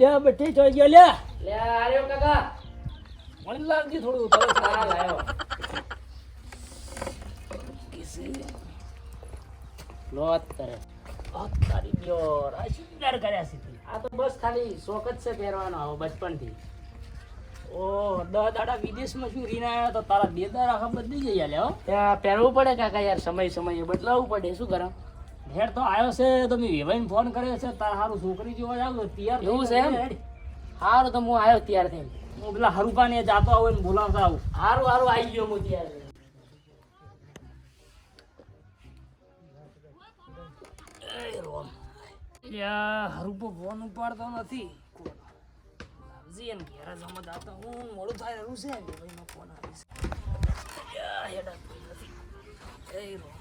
લે બટી જોઈ ગયો લે. લે આર્યો કાકા. મને લાગજી થોડું તરસ સારા લાયો લોત કરે લોત કરી ગયો. આ સુંદર કર્યા છે આ તો બસ ખાલી શોખ જ છે પહેરવાનો આવો બચપનથી ઓ દહ દાડા વિદેશમાં શું રીના આવ્યા તો તારા બે દાડા ખબર નહીં જઈ લે હો. ત્યાં પહેરવું પડે કાકા યાર સમય સમયે બદલાવવું પડે. શું કરા હેડ તો આવ્યો છે તમે વેવાઈને ફોન કર્યો છે તાર હારું છોકરી જોવા જાવ તો તૈયાર એવું છે એમ? થઈને તો હું આવ્યો તૈયાર થઈને. હું પેલા હરુકાને જાતો આવું ને બોલાવતા આવું. હારું હારું આવી ગયો હું તૈયાર હરુપો ફોન ઉપાડતો નથી. લાવજી ઘેર હું મોડું થાય રહ્યું છે ફોન આવે છે. હેડા નથી. એ રોમ.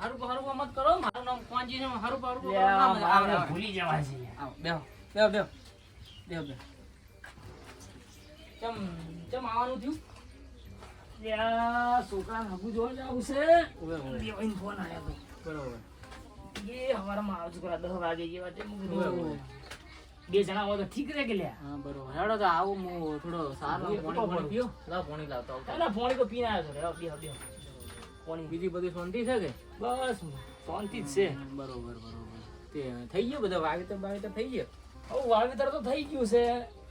હારું હારું મત કરો. મારું નામ કોંજી છે હારું હારું કરો. યા, આવો, ભૂલી જવા છે બેહો બેહો બેહો. બેહો બેહો. ચમ ચમ આવવાનું થયું? યા છોકરાને જોવા જાવું છે. ઓવે, ઓવે. દેવાઈને ફોન આવ્યો બરોબર એ હવારમાં આવો છોકરા દસ વાગે જેવા. બે જણા હોય તો ઠીક રે કે હા બરોબર. હેડો તો આવું હું થોડો સારો પાણી લાવતો પાણી પાણી લાવતો એના ફોન તો પીને આવ્યો છો રે બે બે પાણી બીજી બધી શાંતિ છે કે? બસ શાંતિ જ છે. બરોબર બરોબર. તે થઈ ગયો બધા? વાવેતર વાવેતર થઈ ગયો? હવે વાવેતર તો થઈ ગયું છે.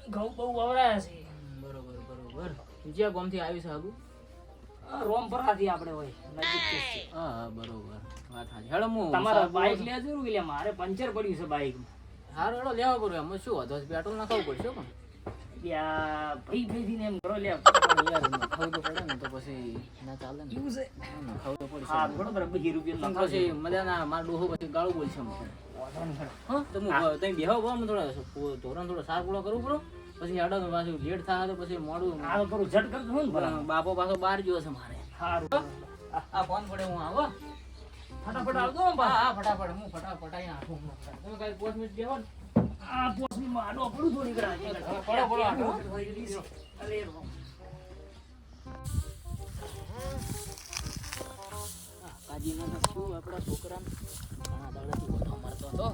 ઘઉં બહુ વવરાયા છે. બરોબર બરોબર. જ્યાં ગામથી આવી છે આગુ? રોમપરાથી આપણે હોય નજીક હા બરોબર. વાત સાચી. હેડો હું તમારા બાઈક લે જરૂર કે મારે પંચર પડ્યું છે બાઈક હારો હેડો લેવા પડ્યું. એમાં શું હતો પેટ્રોલ નાખવું પડશે પણ? યા ભાઈ ભાઈ ને એમ કરો લ્યા પણ તો પડે ને તો પછી ના ચાલે ને એવું છે હા, તો પડશે હા બરોબર બધી રૂપિયા પણ પછી મજા ના ડોહો પછી ગાળું બોલશે મને વાંધો નહીં હેડો. હા. તો તમે બેહો બહુ થોડા ધોરણ થોડો સાર પૂરો કરવું પડો. પછી આડો પાછું લેટ થાય તો પછી મોડું આ કરું ઝટ કરતું ને બાપો પાછો બહાર ગયો છે મારે. સારું આ ફોન પડે હું આવો ફટાફટ આવજો હા ફટાફટ હું ફટાફટ આઠું તમે કઈ પાંચ મિનિટ બેહો ને. આ પોસની માં પડું થોડી ઘણા પડો, પડો, આડો. અરે રો. કાજીનો શું આપણા છોકરાને ઘણા દાડાથી ઓઠો મારતો હતો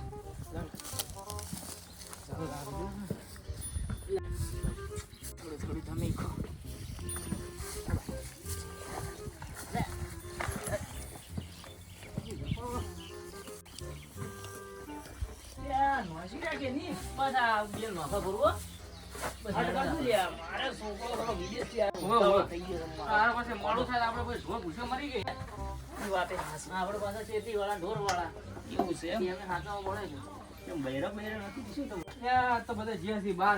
જ્યાં થી બહાર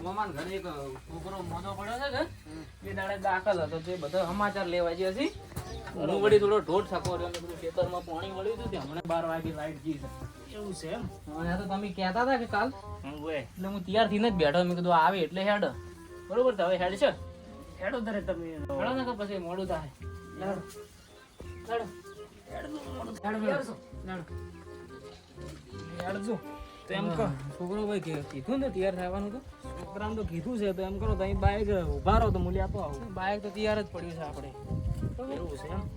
મમાન ઘરે એક છોકરો મોટો પડ્યો છે કે એ દાડે દાખલ હતો. તે બધા સમાચાર લેવા છે હું વળી થોડો ઢોઢ થકો રહ્યો ખેતરમાં પાણી વળ્યું હતું તે હમણાં બાર વાગે લાઈટ જી છે. એવું છે એમ? તો તમે કહેતા હતા કે કાલ. એટલે હું તૈયાર થઈને જ બેઠો. મેં કીધું આવે એટલે હેડ. બરોબર તો હવે હેડ છે? હેડો તારે તમે. હેડો ને પછી મોડું થાય. હેડો. હેડો. હેડો. તો હેડો. તો એમ કહો. છોકરો ભાઈ કીધું ને તૈયાર થવાનું તો? છોકરાને તો કીધું છે તો એમ કરો તમે બાઈક ઊભા રહો તો મૂલ્ય આપો આવું. બાઇક તો તૈયાર જ પડ્યું છે આપણે?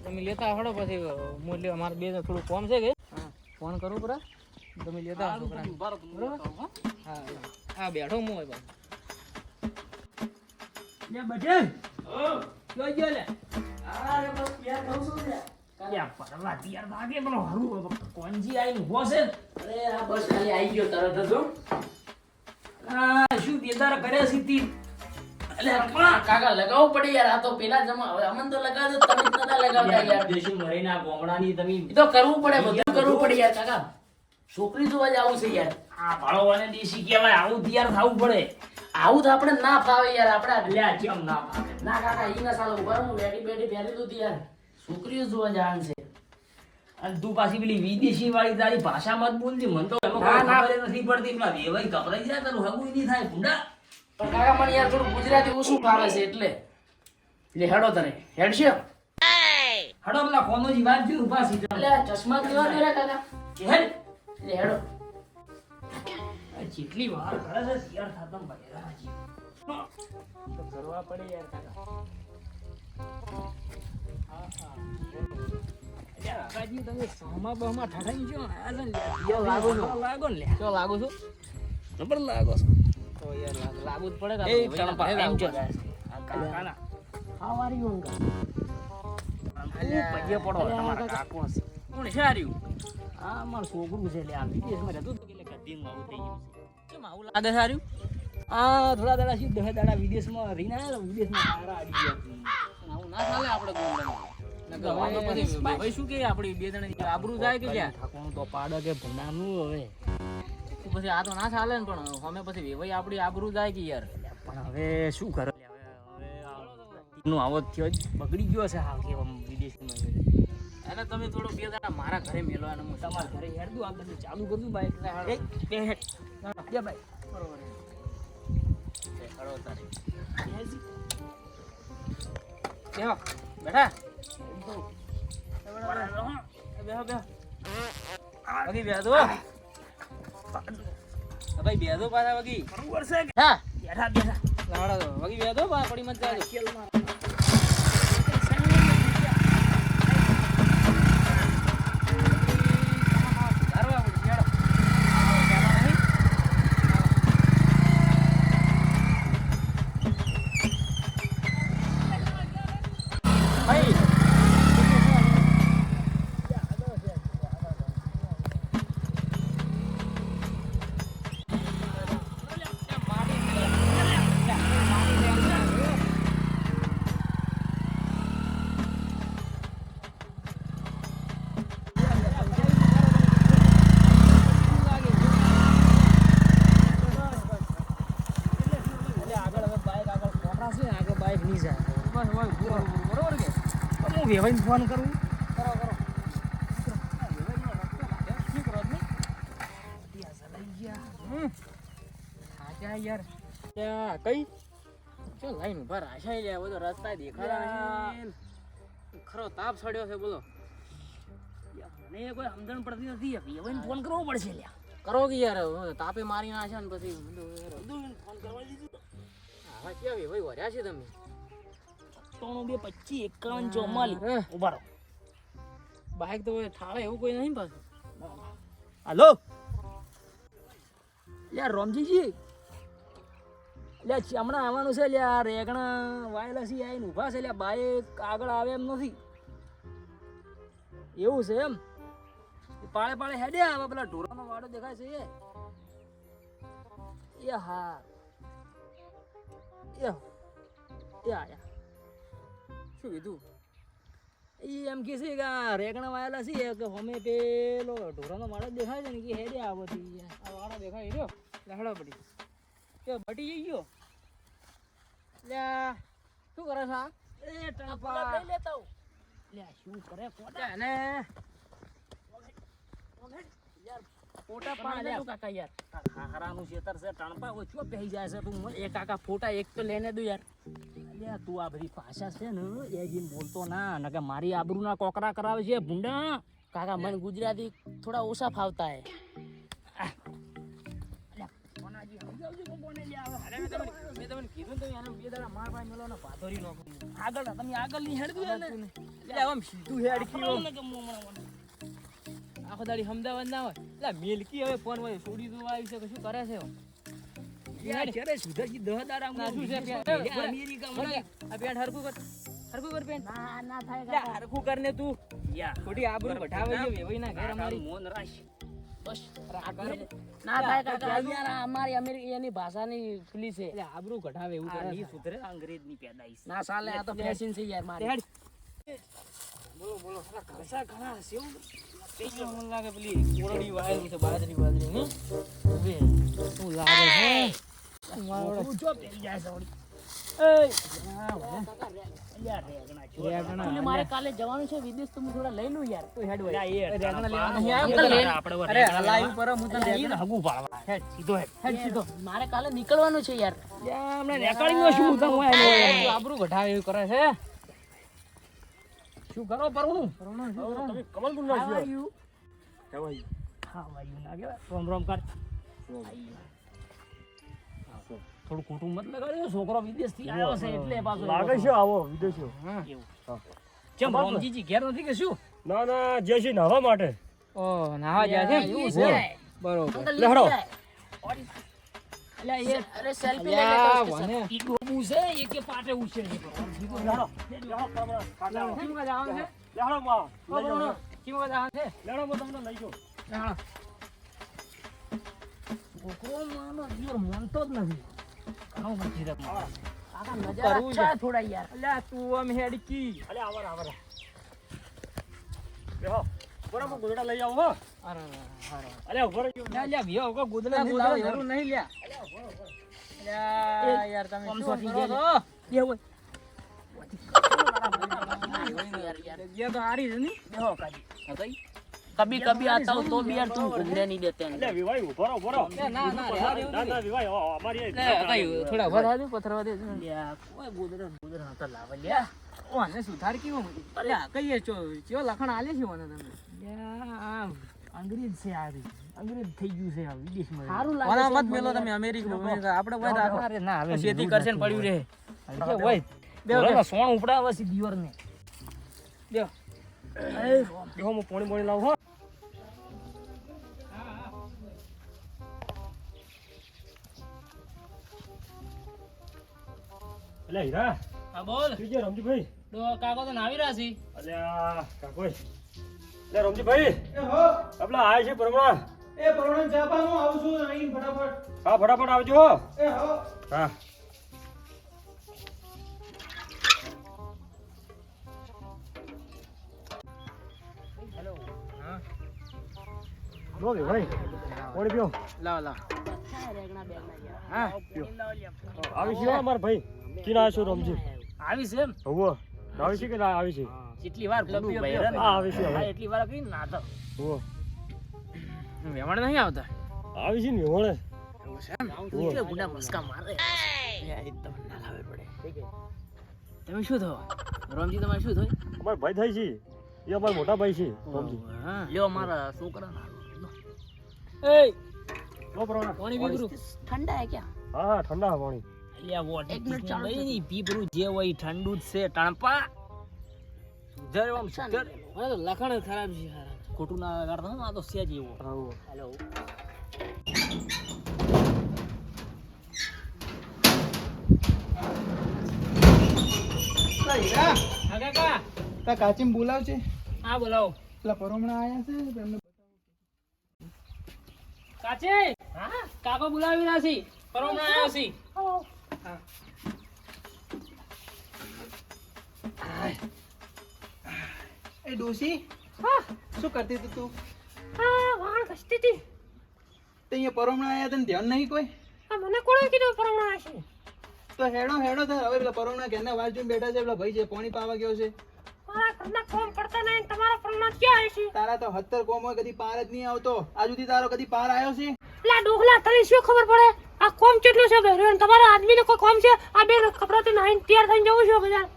તમે લેતા હડો પછી મૂલ્ય અમારે બે થોડું કોમ છે કે? ફોન કરું પૂરા. તમે લેતા હડો હું. હો. બેઠો હું હોય ભાઈ લે બટેલ જોઈ ગયો લે. અરે બસ યાર કહું છું? લે લે પરવા તૈયાર લાગે પણ હરું કોંજી આઈને ઊભો છે અરે આ બસ ખાલી આવી ગયો તરત જ શું બેદાર કર્યા છે તી? અલે આપા કાકા લગાવવું પડે યાર. આ તો પેલા જમા હવે અમન તો લગાવજો તમે નતા લગાવતા યાર દેશી મરીના ગોમડાની તમે તો કરવું પડે બધું કરવું પડે યાર કાકા. છોકરી જોવા જ આવું છે યાર. આ ભાળોવાને દેશી કહેવાય આવું તૈયાર થવું પડે. આવું તો આપણે ના ફાવે યાર આપણે લે કેમ ના કાકા ઈ ના સાલો ઊભા હું બેઠી બેઠી પહેરી દઉં યાર છોકરીઓ જોવા જાણ છે. અને તું પાછી પેલી વિદેશી વાળી તારી ભાષા મત બોલતી મને તો ના, ના. નથી પડતી. પેલા વેવાઈ ગભરાઈ જાય તારું હગું નહીં થાય ભૂંડા. પણ કાકા મને યાર થોડું ગુજરાતી ઓછું ફાવે છે એટલે. લે હેડો તને હેડ છે હેડો પેલા કોનોજી વાત જોઈ ઊભા સી એટલે ચશ્મા કેવા દોરા કાકા? હેડ. લે હેડો. જેટલી વાર કરે છે તૈયાર થતા બગેરા હાજી તો કરવા પડે યાર કાકા. હા હા કાકાજી, તમે સોમાં બહમાં ઠઠાઈ ગયો લાગો છો? લાગો ને લ્યા. લાગુ છું? જબર લાગો છો. તો યાર લાગુ જ પડે એ કાકા ટણપા, ભાઈ જો. કાકાના. હાવ આર યુ પગે પડો, તમારા કાકો કોણ છે આ આ અમારું છોકરું છે લ્યા, વિદેશમાં રહેતું હતું એટલે ગધેડું આવું થઈ ગયું છે. કેમ આવું લાગે છે આ આ થોડા દાડા શું દસ દાડા વિદેશમાં રહીને આયા વિદેશમાં હારા અડી ગયા. આવું ના ચાલે આપણે ગોંડલમાં. હવે શું કે આપણી બે જણા આબરું જાય કે ક્યાં તો પાડે કે ભૂંડાનું હવે પછી આ તો ના ચાલે ને પણ અમે પછી વેવાઈ આપણી આબરૂ જાય કે યાર. પણ હવે શું કરે? નું આવો થયો જ બગડી ગયો છે હાલ કે વિદેશમાં એને તમે થોડો બે દાડા મારા ઘરે મેલો અને હું તમારા ઘરે હેડ આ બધું ચાલુ કરું બાઈક બે બાઈક બરોબર બેહો બેઠા. બેહો બેહો. બેહો બેહો. ભાઈ દો પાછા વગી. બરોબર છે કે? હા. બેઠા બેઠા. લાડો વગી પા પડી મત જાજો કેલમાં ધારવા પડી હેડો ભાઈ એટલે આગળ હવે બાઈક આગળ ફોટા છે આગળ જાય. બરોબર કે? હું વેવાઈને ફોન કરું? કરો કરો. યાર. કઈ? ચો લાઈન ઊભા રાશાઈ લે બધો રસ્તા દેખાડા ખરો તાપ સડ્યો છે બોલો. મને કોઈ સમજણ પડતી નથી ફોન કરવો પડશે લ્યા. કરો કે યાર તાપે મારી નાખે ને પછી ફોન કરવા દીધું. આવા કેવા ભાઈ વર્યા છે તમે? ત્રણ બે પચીસ એકાવન ચોમાલી. ઊભા રહો. બાઈક તો ઠાળે એવું કોઈ નહીં પાછું. હાલો. યાર રોમજીજી. ચ- હમણાં આવવાનું છે આ રેગણા વાયેલા છે આવીને ઊભા છે લ્યા બાઈક આગળ આવે એમ નથી. એવું છે એમ? પાળે પાળે હેડે આવે પેલા ઢોરાનો વાડો દેખાય છે એ. એ હા. એ એ આયા. શું કીધું? એ એમ કે છે કે આ રેગણા વાયેલા છે કે અમે પેલો ઢોરાનો વાળો દેખાય છે ને કે હેડે આ ઈ. આ વાળા દેખાય રહ્યો લહડો પડી. કે બટી જઈ ગયો. લ્યા શું કરે છે એ ટંપા લઈ લેતા લે શું કરે કોટા ને પોતા પાડે પાડે કાકા યાર. હારાનું છેતર છે ટણપા ઓછો પહેરી જાય છે તું. એ કાકા ફોટા એક તો લઈને દો યાર. અલ્યા તું આ બધી ભાષા છે ને એ જીન બોલતો ના. નકે મારી આબરૂના કોકરા કરાવે છે ભૂંડા. કાકા મને ગુજરાતી થોડા ઓછા ફાવતા હે. કે તો ને આગળ તમે આગળની હેડ ને. સીધું હેડ કે આખો દાડી અમદાવાદ ના હોય. એટલે મિલકી હવે ફોન હોય છોડી દો આવી છે શું કરે છે યાર ક્યારે સુધરજી દહ દાડા ના, શું છે? અમેરિકા અમેરિકા આ પેન્ટ હરકું કર. હરકું કર પેન્ટ ના ના થાય એટલે હરકું કર ને તું. યા ખોટી આબરૂ વઢાવે છે વેવાઈ ના ઘેર અમારી. મોન રાશ બસ ના થાય કાકા યાર અમારી અમેરિકા ભાષાની ફૂલી છે. એટલે આબરૂ ઘટાવે એવું આ કરે નહીં સુધરે અંગ્રેજની પેદાઈશ. ના સાલે આ તો ફેશન છે યાર મારી. બોલો બોલો ઘણા હશે મને લાગે પેલી કોરડી વાયેલી છે બાજરી બાજરી ની હવે શું લાગે છે મોટું જો પહેરી જાય છે વળી. અલ્યા રેગણા છો. રેગણા. અને મારે કાલે જવાનું છે વિદેશ તો હું થોડા લઈ લઉં યાર તું હેડ સીધો મારે કાલે નીકળવાનું છે યાર અલ્યા, હમણાં નીકળ્યું શું આબરૂ ઘટાવે એવું કરે છે શું કરો પરણું? પરણું શું કરો? તમે કમલ ગુંડા છો. are you? How are you? રોમ રોમ કર. થોડું ખોટું મત લગાડ્યો. છોકરો વિદેશથી આવ્યો છે એટલે પાછો લાગે છે આવો વિદેશીઓ એવું. કેમ રોમજીજી ઘેર નથી કે શું? ના ના જે છે નાવા માટે. ઓ નાવા જાય છે? એવું છે. બરોબર. લહડો એ અરે સેલ્ફી મને ઈ ડોબું છે એ કે પાટે ઉછે છે માં છે માં તમને લઈ હા. માનો માનતો જ નથી. ઘણો મચી રહ્યો કાકા નજારા અચ્છા થોડા યાર. અલ્યા તું આમ હેડકી. અલે આવરા આવરા બેહો. બરાબર ગોદડા લઈ આવો હો. અરે ઊભો લ્યા લ્યા કો ગોદડા નહીં ગોદડા જરૂર નહીં લ્યા લ્યા. યાર તમે આમ શું સોટી કરો ગયા છો? બે હોય યાર યાર જગ્યા તો હારી છે ની બેહો કાજી કભી કભી આતા હું તો भी यार तुम घूमने नहीं देते हैं અલે વિવાય ઉભો રહો ઉભો રહો ના ના ના રહેવા દેવું ના ના વિવાય હો, અમારી લે કઈ થોડા વધા દે પથરવા દે લ્યા કોઈ ગોદરા ગોદરા હતા લાવે લ્યા ઓ આને સુધાર કેવું અલ્યા કહીએ ચો ચો લખણ આલે છે મને તમે લ્યા આમ અંગ્રેજ છે આ રી. અંગ્રેજ થઈ ગયું છે આ વિદેશમાં સારું લાગે ઓના મત મેલો તમે અમેરિકા આપણે કોઈ રાખો. અરે ના હવે ખેતી કરશે ને પડ્યું રહે. કે હોય બે સોણ ઉપડાવે છે દિયોર ને બેહો. બેહો હું પાણી પાણી લાવું હો. અલે હીરા. હા બોલ. બીજે રમજીભાઈ? તો કાકો તો નાવી રહ્યા છે? અલ્યા કાકોઈ લે રમજીભાઈ. આપલા આય છે પરમણા એ પરવણ ચાપા હું આવું છું અહીં ફટાફટ. હા ફટાફટ આવજો હો. એ હો. હા. લો ભાઈ ઓડી પીઓ લાવ હા. આવી છે અમાર ભાઈ. કી ના છો રમજી? આવી છે એમ? હોવો. આવી છે કે ના આવી છે? જેટલી વાર હા આવી છે હા, એટલી વાર કઈ ના તો હોવો. વેવાણ નહીં આવતા? આવે છે ને વેવાણે એ. તમને તમે શું થો? રોમજી તમારે શું થયું? અમાર ભાઈ થાય છે. એ અમાર મોટા ભાઈ છે રોમજી. લ્યો મારા છોકરા એ લો પ્રોણા. પાણી પીબરું ઠંડા હે ક્યાં? હા હા ઠંડા પાણી. અલ્યા વોટ એક મિનિટ ચાલુ નહીં પીબરું જે હોય ઠંડુ જ છે ટણપા જરવામ સુધર. લખણ ખરાબ છે ખોટું ના કરતો હું આ તો સેજ એવો હેલો કાચી કાકા. તા કાચીમ બોલાવ છે હા બોલાવો. પેલા પરમણા આયા છે એમને કાચે? હા? કાકો બોલાવી રહ્યા છે. પરોમણા આવ્યો છે. એ ડોસી શું કરતી હતી તું? વાણ કસતી હતી. તે અહીંયા પરમણા આયા તને ધ્યાન નહીં કોઈ? હા મને કોણે કીધું પરમણા છે તો હેડો હેડો થાય હવે પેલા પરમણા ઘરના વાર જોઈને બેઠા છે. પેલા ભાઈ છે પાણી પાવા ગયો છે. મારા ઘરના કામ કરતા નહીં તમારા પરમણા ક્યાં આવે છે? તારા તો હત્તર કોમ હોય કદી પાર જ નહીં આવતો. આ સુધી તારો કદી પાર આવ્યો છે? લા ડોહલા તને શું ખબર પડે? આ કોમ કેટલું છે તમારા આદમીને કોઈ કોમ છે? આ બે નાઈન તૈયાર થઈને જવું છે બજાર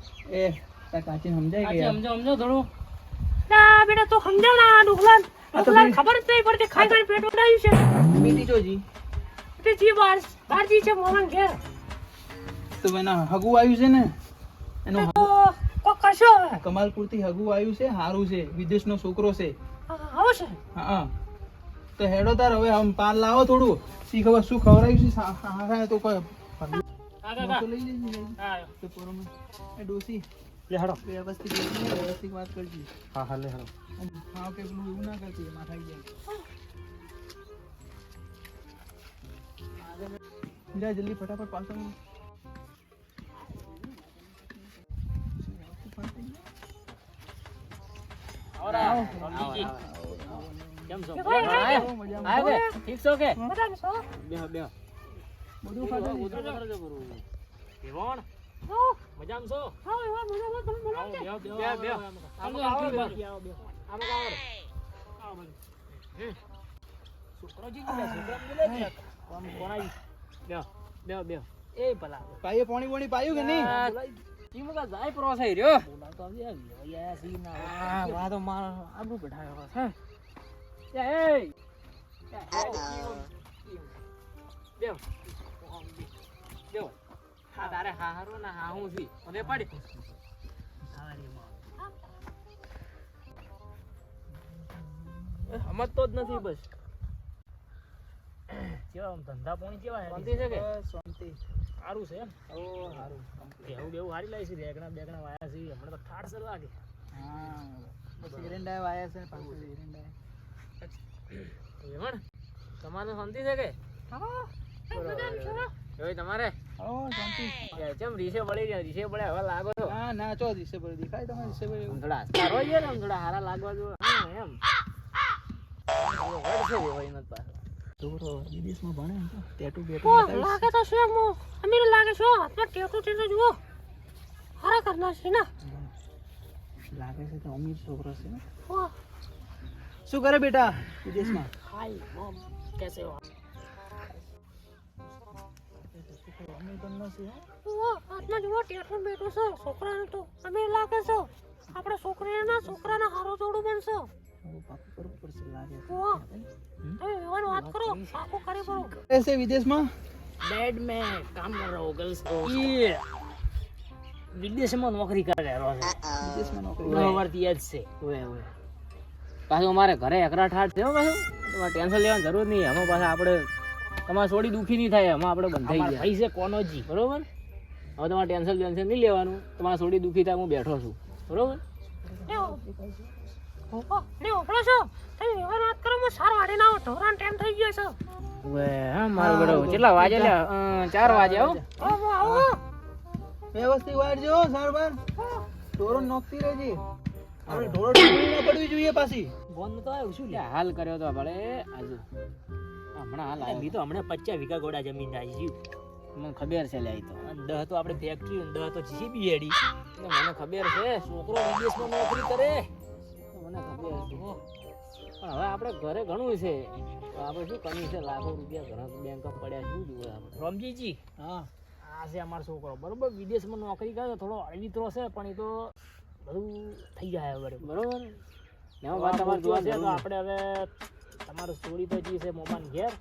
એ કાચી સમજાય કાચે સમજો સમજો થોડું. લા બેટા તો સમજાવના ડોહલા ભાઈ- ખબર જ નહીં પડતી ખાઈ ખાઈ પેટ ઉડાયું છે. મીઠી જોજી. તે જી બાર બારજી છે મોહન ઘેર. તો બેના હગુ આવ્યું છે ને? એનો કો કશો કમાલપુરથી હગું આવ્યું છે હારું છે વિદેશનો છોકરો છે. હા, છે. હા. તો હેડો તાર હવે આમ પાન લાવો થોડું. શી ખબર શું ખવડાવ્યું છે સા- હા હા, તો કોઈ ડોસી. લે હાડો વ્યવસ્થિત બેસીને વ્યવસ્થિત વાત કરજી હા હા લે હાડો આમ હા કે પેલું એવું ના કરતી એમાં થઈ જાય જા જલ્દી ફટાફટ પાછો આવો. રમજીજી કેમ છો આયો આયો કે ઠીક છો કે બધાને છો બેહો બેહો બધું ખાધું ને? ઉતરો ઉતરો જો કરું વિવણ હા મજામાં છો હા મને બહુ તમે બોલાવો છે. બેહો, બેહો, બેહો. આવો, બેહો. બાકી આવો. આવો, બાકી. હમ. છોકરો બોલે છે. કોણ- કોણ આવી? બેહો, બેહો, બેહો. એ ભલા. ભાઈએ પાણી પાણી પાયું કે નહીં આ કા જાય પ્રોસ આઈ રહ્યો બોલાવતો આવજે વેવાઈ આયા છે ના આ વા તો માર આબરૂ કઢાયો છે એ એ દેવ દેવ હા તારે હા હારું ના હા હું છી પડી. સમજતો જ નથી બસ. કેવા આમ ધંધા પાણી કેવા હે? શાંતિ છે કે? શાંતિ. સારું છે એમ. ઓ સારું. કેવું બેહું હારી લાવી છે રેગણા બેગણા વાયા છે. હમણાં તો ઠાર સર લાગે હા. એરંડા વાયા છે પાછું એરંડા એમણ તમારે શાંતિ છે કે? જોઈ તમારે? ઓ શાંતિ. ચમ રીસે પડી ગયા રીસે હવે લાગો છો? ના ના ચો દિશે પર દેખાય તમારે થોડા થોડા હારા લાગવા જો હા, એમ. એવો વડ છે પાછો. છોકરો વિદેશમાં ભણે તો ટેટુ બેટુ લાગે તો છે મો અમીર લાગે છે હાથમાં ટેટુ ટેટુ જુઓ. હારા કરના છે ના. લાગે છે તો અમીર છોકરો છે ને. શું કરે બેટા વિદેશમાં? હાય મોમ કેસે હો? અમીર તો નથી ઓ હાથમાં જુઓ ટેટુ બેટુ છે. છોકરાને તો લાગે છે. આપણે છોકરીના છોકરાના હારો જોડું બનશે. છે. છે વિદેશમાં? નોકરી કરે છે. વિદેશમાં નોકરી યાદ છે. પાછું અમારે ઘરે એકરા ઠાઠ છે પાછું. ટેન્શન લેવાની જરૂર નહીં. એમાં પાછા આપણે તમારે છોડી દુખી નહીં થાય એમાં આપણે બંધાઈ ગયા. થઈ છે કોનોજી બરોબર? હવે તમારે ટેન્શન ટેન્શન નહીં લેવાનું. તમારે છોડી દુખી થાય હું બેઠો છું. બરોબર? લ્યો ઓપડો છો? તમે વિવાહની વાત કરો હું સાર વાડીને આવો. ઢોરાનો ટાઈમ થઈ ગયો છે. હવે હા મારું બેડો કેટલા વાગે લ્યા? અ, ચાર વાગે હો. આવો. આવો વ્યવસ્થિત વાળજો સારવાર. ઢોરો નોકતી રહેજે. આપણે ઢોરો ઢોકળી ના પડવી જોઈએ પાછી. બોન તો આવ્યું શું લે હાલ કર્યો તો ભલે આજે. હમણાં હાલ આવ્યો. તો હમણાં પચાસ વીઘા ગોડા જમીન આવી મને ખબર છે લઈ તો. દહ તો આપણે ફેક્ટરી દહ તો જીબી હેડી મને ખબર છે. છોકરો વિદેશમાં નોકરી કરે. મને ખબર છે. પણ હવે આપણે ઘરે ઘણું છે. આપણે શું કમી છે? લાખો રૂપિયા ઘણા બેંકમાં પડ્યા શું જોવે આપણે? રમજીજી. હા. આ છે અમારો છોકરો. બરોબર? વિદેશમાં નોકરી કરે થોડો અળવીતરો છે પણ એ તો બધું થઈ જાય બરાબર બરોબર. બરોબર એમાં વાત તમારે જોવા છે તો આપણે હવે તમારું સ્ટોરી જી છે મોબાઈલ ઘેર.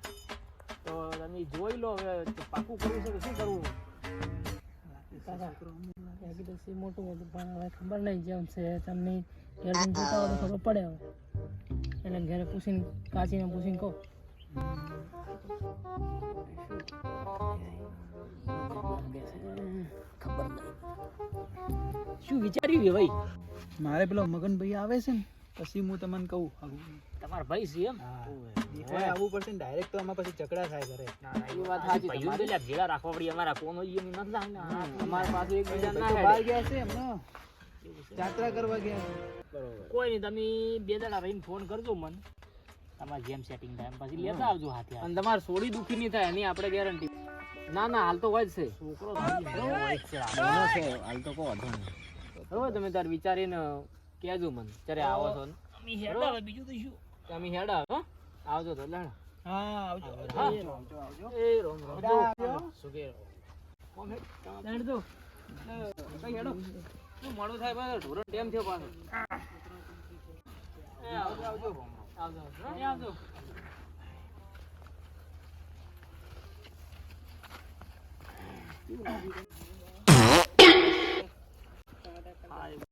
તો તમે જોઈ લો હવે પાકું કરવું છે કે શું કરવું? મોટું મોટું, પણ હવે ખબર નહીં જેમ છે, તમને ઘેર જોતા હોય તો ખબર પડે હવે. એટલે ઘરે પૂછીને, કાચીને પૂછીને કહો. શું વિચાર્યું ભાઈ? મારે પેલો મગનભાઈ આવે છે ને, પછી હું તમને કહું. આગું. તમારા ભાઈ છે એમ? દેખાય આવવું પડશે ને ડાયરેક્ટ તો આમાં પછી ઝઘડા થાય ઘરે. એ વાત સાચી તમારી. તો ભેળા રાખવા પડી અમારા કોનો ઈ એમ નથી લાગને. અમારા પાસે એક બીજા ના તો બહાર ગયા છે એમનો યાત્રા કરવા ગયા છે. બરોબર. કોઈ નહીં તમે બે દાડા રહીને ફોન કરજો મને. તમારે જેમ સેટિંગ થાય એમ. પછી લેતા આવજો હાથે અને તમારે સોડી દુખી નહીં થાય એની આપણે ગેરંટી ના ના હાલ તો હોય જ છે. છોકરો છે. હાલ તો કોઈ વાંધો નહીં. હવે તમે તાર વિચારીને કહેજો મને ત્યારે આવો છો ને. અમે હેડા હવે બીજું તો શું? તમે હેડા હો. આવજો તો લેણ. હા આવજો. આવજો. એ રોમ રોમ. સુગે કોમ હે? લેણ દો. કઈ હેડો. તું મોડું થાય પાછો? ઢોરો ટેમ થયો પાછો. એ આવજો આવજો. આવજો એ આવજો. આ